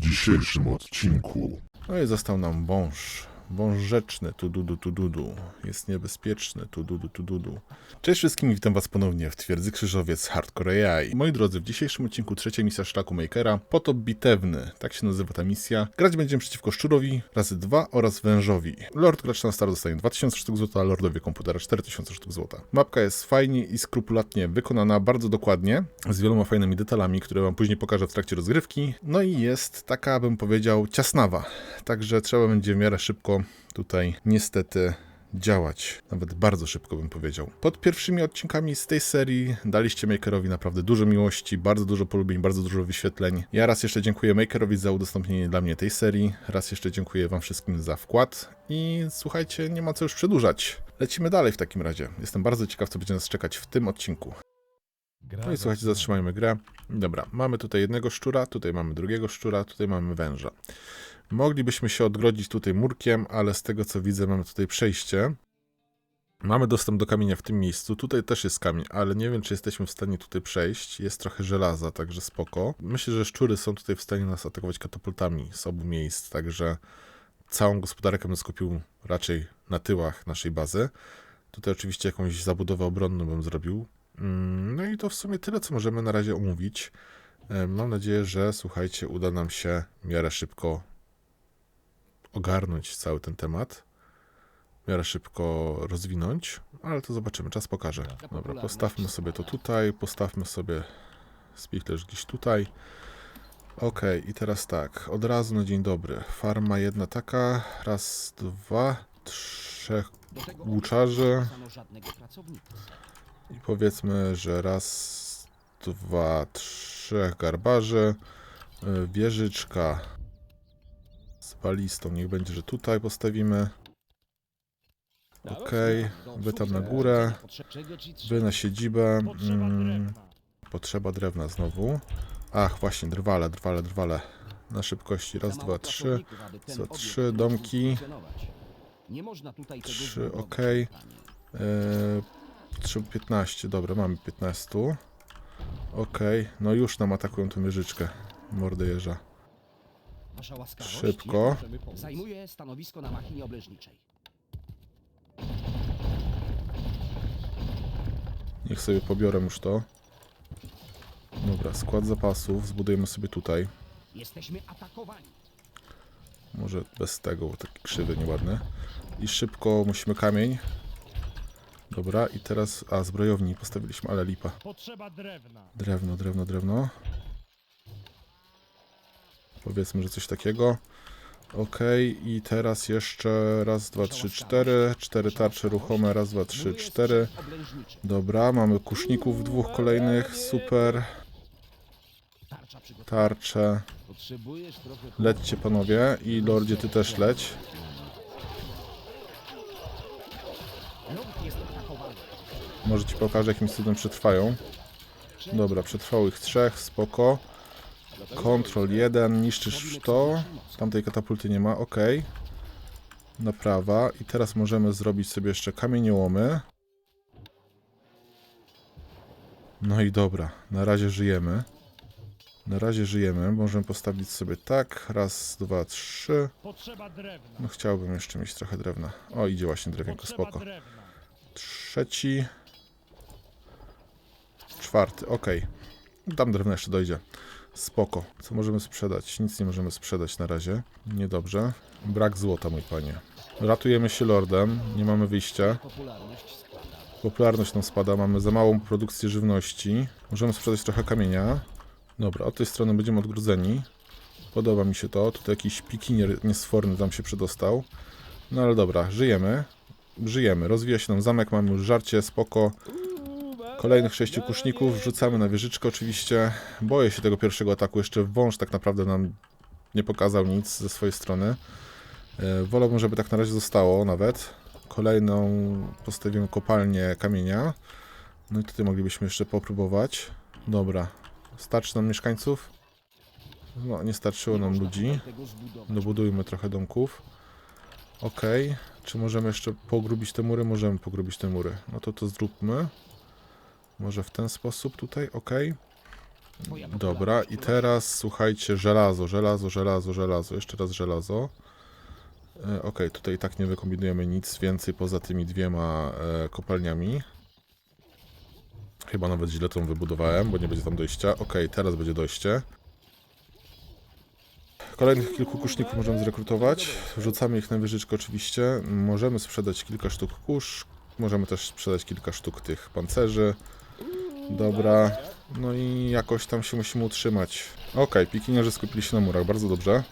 dzisiejszym odcinku. No i został nam wąż. Wąż rzeczny, tu dudu, tu dudu. Jest niebezpieczny, tu dudu, tu dudu. Cześć wszystkim, witam was ponownie w Twierdzy Krzyżowiec Hardcore AI. Moi drodzy, w dzisiejszym odcinku trzecia misja Szlaku Makera, Potop Bitewny, tak się nazywa ta misja. Grać będziemy przeciwko Szczurowi razy 2 oraz Wężowi. Lord gracz na start dostanie 2000 sztuk złota, Lordowie komputera 4000 sztuk złota. Mapka jest fajnie i skrupulatnie wykonana, bardzo dokładnie, z wieloma fajnymi detalami, które wam później pokażę w trakcie rozgrywki. No i jest taka, bym powiedział, ciasnawa. Także trzeba będzie w miarę szybko tutaj niestety działać. Nawet bardzo szybko bym powiedział. Pod pierwszymi odcinkami z tej serii daliście Makerowi naprawdę dużo miłości, bardzo dużo polubień, bardzo dużo wyświetleń. Ja raz jeszcze dziękuję Makerowi za udostępnienie dla mnie tej serii. Raz jeszcze dziękuję wam wszystkim za wkład. I słuchajcie, nie ma co już przedłużać. Lecimy dalej w takim razie. Jestem bardzo ciekaw, co będzie nas czekać w tym odcinku. No i słuchajcie, zatrzymajmy grę. Dobra, mamy tutaj jednego szczura, tutaj mamy drugiego szczura, tutaj mamy węża. Moglibyśmy się odgrodzić tutaj murkiem, ale z tego co widzę, mamy tutaj przejście. Mamy dostęp do kamienia w tym miejscu. Tutaj też jest kamień, ale nie wiem, czy jesteśmy w stanie tutaj przejść. Jest trochę żelaza, także spoko. Myślę, że szczury są tutaj w stanie nas atakować katapultami z obu miejsc, także całą gospodarkę bym skupił raczej na tyłach naszej bazy. Tutaj oczywiście jakąś zabudowę obronną bym zrobił. Mm, No i to w sumie tyle, co możemy na razie omówić. Mam nadzieję, że słuchajcie, uda nam się w miarę szybko ogarnąć cały ten temat, w miarę szybko rozwinąć, ale to zobaczymy, czas pokaże. Dobra, postawmy sobie to tutaj, postawmy sobie spichlerz gdzieś tutaj. Ok, i teraz tak, od razu na dzień dobry. Farma jedna taka, raz, dwa, trzech łuczarzy i powiedzmy, że raz, dwa, trzech garbarzy, y, wieżyczka z balistą, niech będzie, że tutaj postawimy. Okej, wy tam na górę, wy na siedzibę. Mm, potrzeba drewna znowu. Ach, właśnie, drwale, drwale, drwale. Na szybkości, raz, dwa, trzy. Co, trzy domki. Trzy, okej. Yy, Trzy 15, dobra, mamy 15. Okej, no już nam atakują tą wieżyczkę. Mordę jeża. Szybko. Zajmuje stanowisko na machinie obleżniczej. Niech sobie pobiorę już to. Dobra, skład zapasów zbudujemy sobie tutaj. Jesteśmy atakowani. Może bez tego, bo taki krzywy, nieładny. I szybko musimy kamień. Dobra, i teraz... A, zbrojowni postawiliśmy, ale lipa. Potrzeba drewna. Drewno, drewno, drewno. Powiedzmy, że coś takiego. Okej, i teraz jeszcze raz, dwa, trzy, cztery. Cztery tarcze ruchome, raz, dwa, trzy, cztery. Dobra, mamy kuszników dwóch kolejnych, super. Tarcze. Lećcie panowie i Lordzie ty też leć. Może ci pokażę jakimś cudem przetrwają. Dobra, przetrwało ich trzech, spoko. Kontrol 1, niszczysz to. Tamtej katapulty nie ma, ok. Naprawa. I teraz możemy zrobić sobie jeszcze kamieniołomy. No i dobra, na razie żyjemy. Na razie żyjemy. Możemy postawić sobie tak. Raz, dwa, trzy. No chciałbym jeszcze mieć trochę drewna. O, idzie właśnie drewienko, spoko. Trzeci. Czwarty, ok. Tam drewno jeszcze dojdzie. Spoko. Co możemy sprzedać? Nic nie możemy sprzedać na razie. Niedobrze. Brak złota, mój panie. Ratujemy się lordem. Nie mamy wyjścia. Popularność nam spada. Mamy za małą produkcję żywności. Możemy sprzedać trochę kamienia. Dobra, od tej strony będziemy odgrudzeni. Podoba mi się to. Tutaj jakiś pikinier niesforny tam się przedostał. No ale dobra, żyjemy. Żyjemy. Rozwija się nam zamek, mamy już żarcie, spoko. Kolejnych sześciu kuszników wrzucamy na wieżyczkę oczywiście. Boję się tego pierwszego ataku. Jeszcze wąż tak naprawdę nam nie pokazał nic ze swojej strony. E, Wolałbym, żeby tak na razie zostało nawet. Kolejną postawimy kopalnię kamienia. No i tutaj moglibyśmy jeszcze popróbować. Dobra. Starczy nam mieszkańców? No, nie starczyło nam ludzi. Dobudujmy trochę domków. Okej. Czy możemy jeszcze pogrubić te mury? Możemy pogrubić te mury. No to to zróbmy. Może w ten sposób tutaj, ok. Dobra, i teraz słuchajcie, żelazo, żelazo, żelazo, żelazo, jeszcze raz żelazo. E, Okej, tutaj i tak nie wykombinujemy nic więcej poza tymi dwiema e, kopalniami. Chyba nawet źle tą wybudowałem, bo nie będzie tam dojścia. Okej, teraz będzie dojście. Kolejnych kilku kuszników możemy zrekrutować. Wrzucamy ich na wieżyczkę oczywiście. Możemy sprzedać kilka sztuk kusz. Możemy też sprzedać kilka sztuk tych pancerzy. Dobra. No i jakoś tam się musimy utrzymać. Okej, pikinierzy skupili się na murach, bardzo dobrze.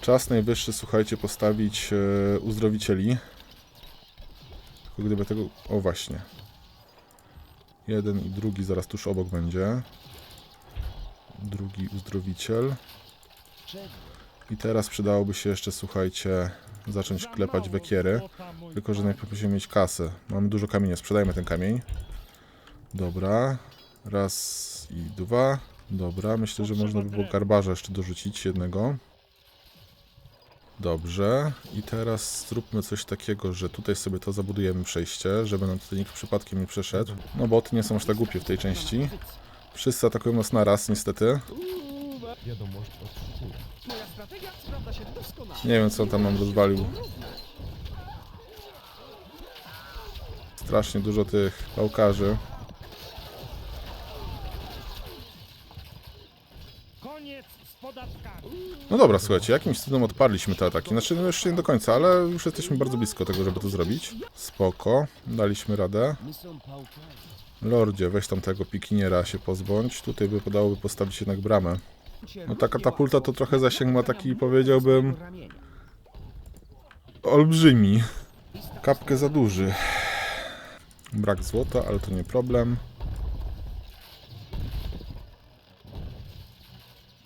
Czas najwyższy, słuchajcie, postawić e, uzdrowicieli. Tylko gdyby tego... O, właśnie. Jeden i drugi zaraz tuż obok będzie. Drugi uzdrowiciel. I teraz przydałoby się jeszcze, słuchajcie, zacząć klepać wekiery. Tylko, że najpierw musimy mieć kasę. Mamy dużo kamienia, sprzedajmy ten kamień. Dobra. Raz i dwa. Dobra, myślę, że można by było garbarza jeszcze dorzucić jednego. Dobrze. I teraz zróbmy coś takiego, że tutaj sobie to zabudujemy przejście, żeby nam tutaj nikt przypadkiem nie przeszedł. No boty nie są aż tak głupie w tej części. Wszyscy atakują nas niestety. Sprawdza się doskonale. Nie wiem, co on tam nam rozwalił. Strasznie dużo tych pałkarzy. Koniec z podatkami. No dobra, słuchajcie, jakimś cudem odparliśmy te ataki. Znaczy, no jeszcze nie do końca, ale już jesteśmy bardzo blisko tego, żeby to zrobić. Spoko, daliśmy radę. Lordzie, weź tam tego pikiniera się pozbądź. Tutaj by podałoby postawić jednak bramę. No ta katapulta to trochę zasięg ma taki, powiedziałbym, olbrzymi. Kapkę za duży. Brak złota, ale to nie problem.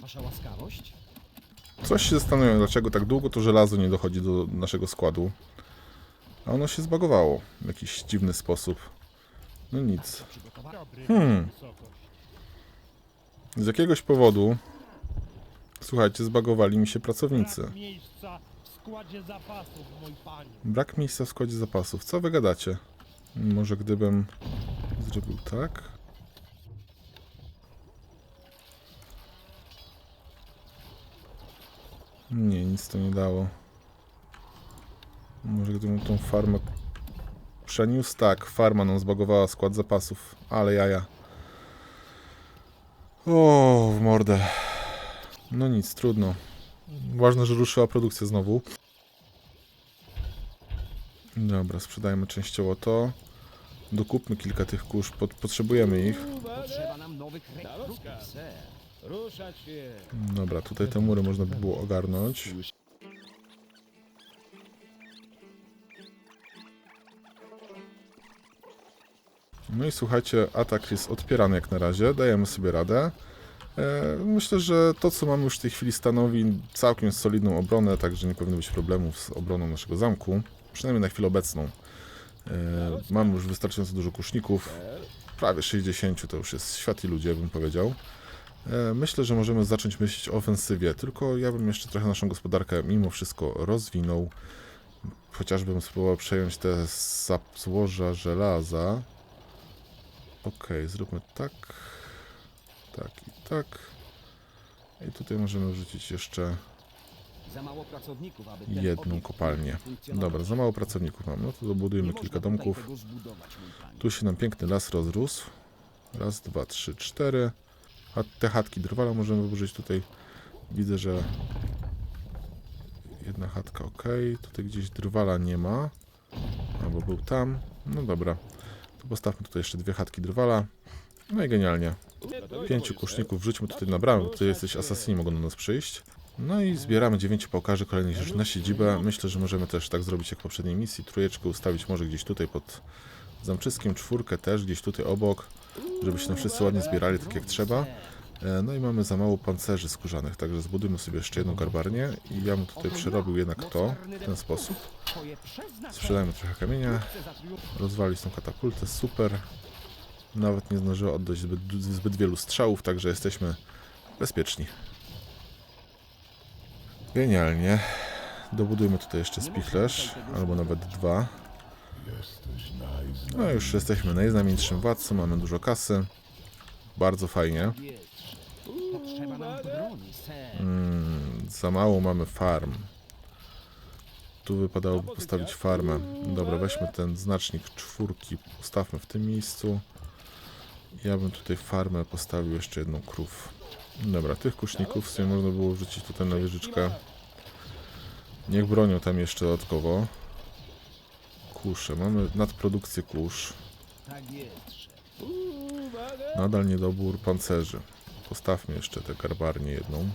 Wasza łaskawość? Coś się zastanawiam, dlaczego tak długo to żelazo nie dochodzi do naszego składu. A ono się zbagowało w jakiś dziwny sposób. No nic. Hmm. Z jakiegoś powodu, słuchajcie, zbagowali mi się pracownicy. Brak miejsca w składzie zapasów, mój panie. Brak miejsca w składzie zapasów. Co wy gadacie? Może gdybym zrobił tak? Nie, nic to nie dało. Może gdybym tą farmę przeniósł? Tak, farma nam zbagowała skład zapasów. Ale jaja. O, w mordę. No nic, trudno. Ważne, że ruszyła produkcja znowu. Dobra, sprzedajmy częściowo to. Dokupmy kilka tych kurz, pot potrzebujemy ich. Potrzeba nam nowych rekrutów. Ruszać się. Dobra, tutaj te mury można by było ogarnąć. No i słuchajcie, atak jest odpierany jak na razie, dajemy sobie radę. E, Myślę, że to co mamy już w tej chwili stanowi całkiem solidną obronę, także nie powinno być problemów z obroną naszego zamku. Przynajmniej na chwilę obecną. E, Mamy już wystarczająco dużo kuszników. Prawie 60 to już jest świat i ludzie, bym powiedział. E, Myślę, że możemy zacząć myśleć o ofensywie, tylko ja bym jeszcze trochę naszą gospodarkę mimo wszystko rozwinął. Chociażbym spróbował przejąć te złoża żelaza. Okej, zróbmy tak. Tak i tak. I tutaj możemy wrzucić jeszcze jedną kopalnię. Dobra, za mało pracowników mam. No to dobudujmy kilka domków. Tu się nam piękny las rozrósł. Raz, dwa, trzy, cztery. Te chatki drwala możemy wyburzyć tutaj. Widzę, że jedna chatka ok. Tutaj gdzieś drwala nie ma. Albo był tam. No dobra. To postawmy tutaj jeszcze dwie chatki drwala. No i genialnie. Pięciu kuszników wrzućmy tutaj na bramę. Tutaj jesteś mogą do nas przyjść. No i zbieramy dziewięciu pałkarzy kolejnych już na siedzibę. Myślę, że możemy też tak zrobić jak w poprzedniej misji. Trójeczkę ustawić może gdzieś tutaj pod zamczyskiem, czwórkę też gdzieś tutaj obok, żeby się tam wszyscy ładnie zbierali tak jak trzeba. E, No i mamy za mało pancerzy skórzanych, także zbudujmy sobie jeszcze jedną garbarnię i ja bym tutaj przerobił jednak to w ten sposób. Sprzedajmy trochę kamienia, rozwalić tą katapultę, super. Nawet nie zdążyła oddać zbyt, zbyt wielu strzałów, także jesteśmy bezpieczni. Genialnie. Dobudujmy tutaj jeszcze spichlerz, albo nawet dwa. No już jesteśmy najznamienitszym władcą, mamy dużo kasy. Bardzo fajnie. Mm, za mało mamy farm. Tu wypadałoby postawić farmę. Dobra, weźmy ten znacznik czwórki, postawmy w tym miejscu. Ja bym tutaj farmę postawił jeszcze jedną krów. Dobra, tych kuszników sobie można było wrzucić tutaj na wieżyczkę. Niech bronią tam jeszcze dodatkowo. Kusze, mamy nadprodukcję kusz. Tak. Nadal niedobór pancerzy. Postawmy jeszcze tę garbarnię jedną.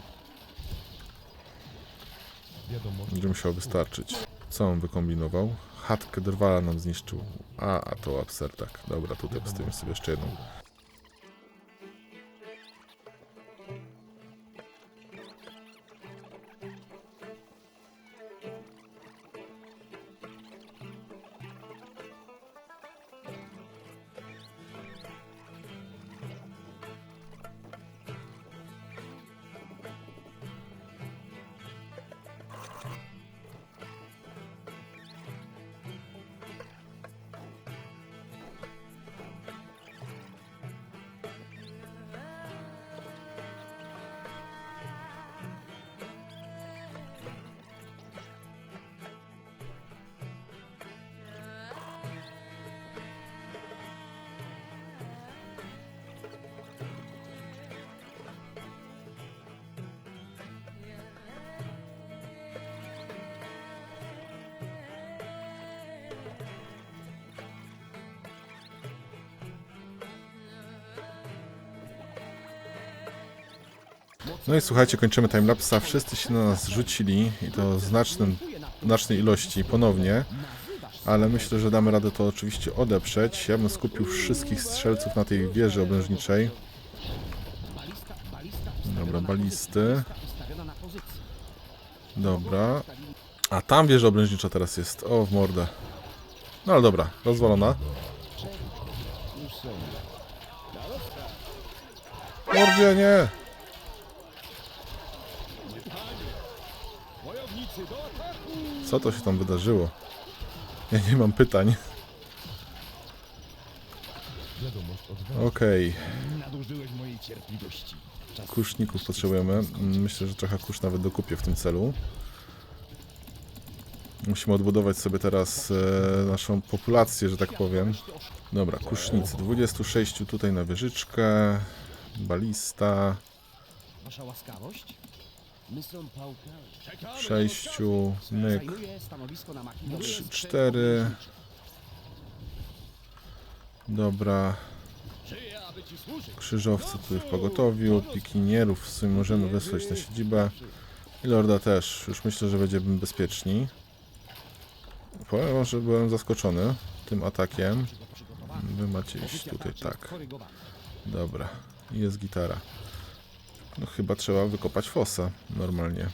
Będzie musiało wystarczyć. Co on wykombinował? Chatkę drwala nam zniszczył. A, a to abserdak. Dobra, tutaj postawimy sobie jeszcze jedną. No i słuchajcie, kończymy timelapsa. Wszyscy się na nas rzucili i to znacznym, znacznej ilości ponownie. Ale myślę, że damy radę to oczywiście odeprzeć. Ja bym skupił wszystkich strzelców na tej wieży obrężniczej. Dobra, balisty. Dobra. A tam wieża obrężnicza teraz jest. O, w mordę. No ale dobra, rozwalona. Mordzie, nie! Wojownicy do ataku! Co to się tam wydarzyło? Ja nie mam pytań. Okej. Czas kuszników potrzebujemy. Myślę, że trochę kurz nawet dokupię w tym celu. Musimy odbudować sobie teraz e, naszą populację, że tak powiem. Dobra, kusznicy. 26 tutaj na wieżyczkę. Balista. Wasza łaskawość? 6, myk. Trzy, cztery. Dobra, krzyżowcy tu w pogotowiu, pikinierów w sumie możemy wysłać na siedzibę. I Lorda też. Już myślę, że będziemy bezpieczni. Powiem że byłem zaskoczony tym atakiem. Wy macie iść tutaj tak. Dobra. Jest gitara. No chyba trzeba wykopać fosa normalnie.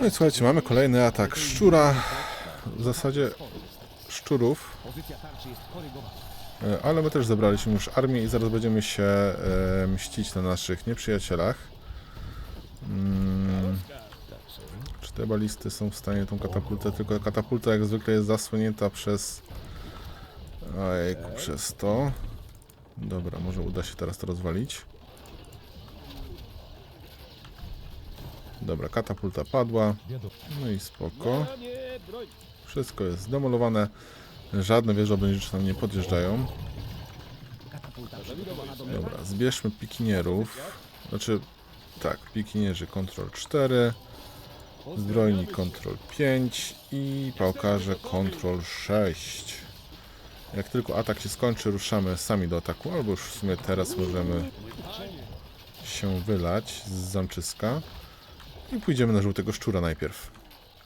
No i słuchajcie, mamy kolejny atak szczura. w zasadzie szczurów, e, ale my też zebraliśmy już armię i zaraz będziemy się e, mścić na naszych nieprzyjacielach. Mm, czy te balisty są w stanie tą katapultę? Tylko katapulta jak zwykle jest zasłonięta przez... Ojejku, przez to. Dobra, może uda się teraz to rozwalić. Dobra, katapulta padła. No i spoko. Wszystko jest zdemolowane. Żadne wieże obręczne nam nie podjeżdżają. Dobra, zbierzmy pikinierów. Znaczy, tak, pikinierzy Ctrl 4, zbrojni Ctrl 5 i pałkarze Ctrl 6. Jak tylko atak się skończy, ruszamy sami do ataku, albo już w sumie teraz możemy się wylać z zamczyska i pójdziemy na żółtego szczura najpierw.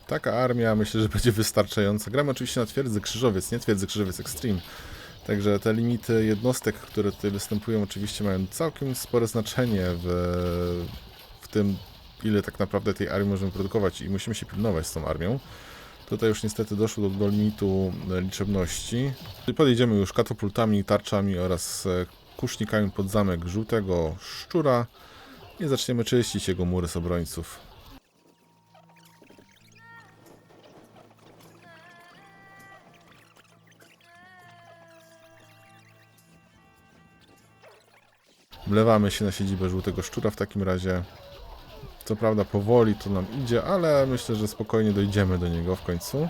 Taka armia myślę, że będzie wystarczająca. Gramy oczywiście na twierdzy krzyżowiec, nie twierdzy krzyżowiec Extreme. Także te limity jednostek, które tutaj występują, oczywiście mają całkiem spore znaczenie w, w tym, ile tak naprawdę tej armii możemy produkować i musimy się pilnować z tą armią. Tutaj już niestety doszło do, do limitu e, liczebności. Podjedziemy już katapultami, tarczami oraz e, kusznikami pod zamek żółtego szczura i zaczniemy czyścić jego mury z obrońców. Wlewamy się na siedzibę żółtego szczura w takim razie. Co prawda powoli to nam idzie, ale myślę, że spokojnie dojdziemy do niego w końcu.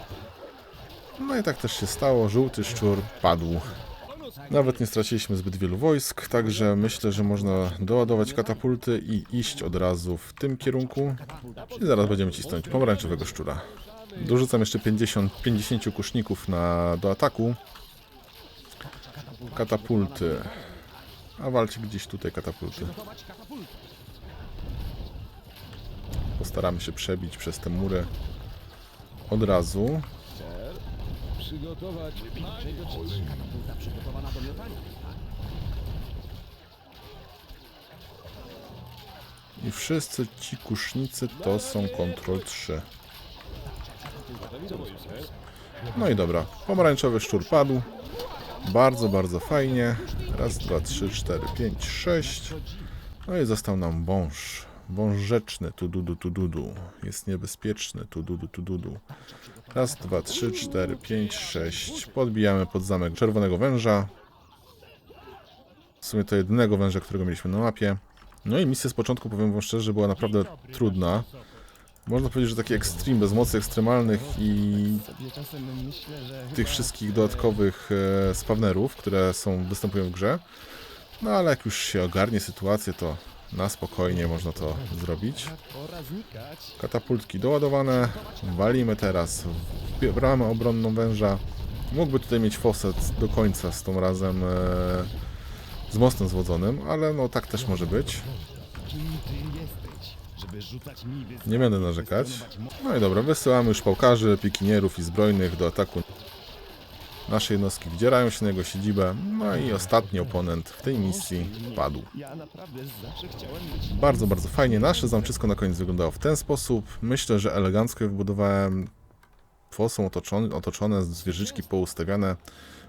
No i tak też się stało. Żółty szczur padł. Nawet nie straciliśmy zbyt wielu wojsk, także myślę, że można doładować katapulty i iść od razu w tym kierunku. I zaraz będziemy cisnąć pomarańczowego szczura. Dorzucam jeszcze 50, 50 kuszników na, do ataku. Katapulty. A walczy gdzieś tutaj katapulty. Postaramy się przebić przez te mury od razu. Przygotować. Przygotowana do. I wszyscy ci kusznicy to są Ctrl 3. No i dobra, pomarańczowy szczur padł. Bardzo, bardzo fajnie. Raz, dwa, trzy, cztery, pięć, sześć. No i został nam wąż. Wąż rzeczny, tu dudu, tu dudu. Jest niebezpieczny, tu dudu, tu dudu. Raz, dwa, trzy, cztery, pięć, sześć. Podbijamy pod zamek czerwonego węża. W sumie to jedynego węża, którego mieliśmy na mapie. No i misja z początku, powiem wam szczerze, była naprawdę trudna. Można powiedzieć, że taki ekstrem, bez mocy ekstremalnych i tych wszystkich dodatkowych e, spawnerów, które są, występują w grze. No ale jak już się ogarnie sytuację, to na spokojnie można to zrobić. Katapultki doładowane. Walimy teraz w bramę obronną węża. Mógłby tutaj mieć fosset do końca z tą razem e, z mostem zwodzonym, ale no tak też może być. Kim ty jesteś? Żeby rzucać mi wy... Nie będę narzekać. No i dobra, wysyłamy już pałkarzy, pikinierów i zbrojnych do ataku. Nasze jednostki wdzierają się na jego siedzibę. No i ostatni oponent w tej misji padł. Bardzo, bardzo fajnie. Nasze zamczysko na koniec wyglądało w ten sposób. Myślę, że elegancko je wybudowałem. Fosą otoczone, otoczone zwierzyczki poustawiane.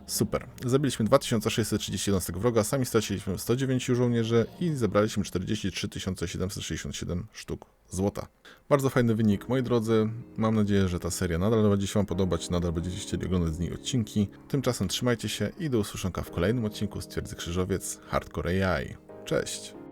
Super. Zabiliśmy 2630 jednostek wroga, sami straciliśmy 109 żołnierzy i zebraliśmy 43 767 sztuk złota. Bardzo fajny wynik, moi drodzy. Mam nadzieję, że ta seria nadal będzie się Wam podobać, nadal będziecie chcieli oglądać z niej odcinki. Tymczasem trzymajcie się i do usłyszonka w kolejnym odcinku z Twierdzy Krzyżowiec Hardcore AI. Cześć!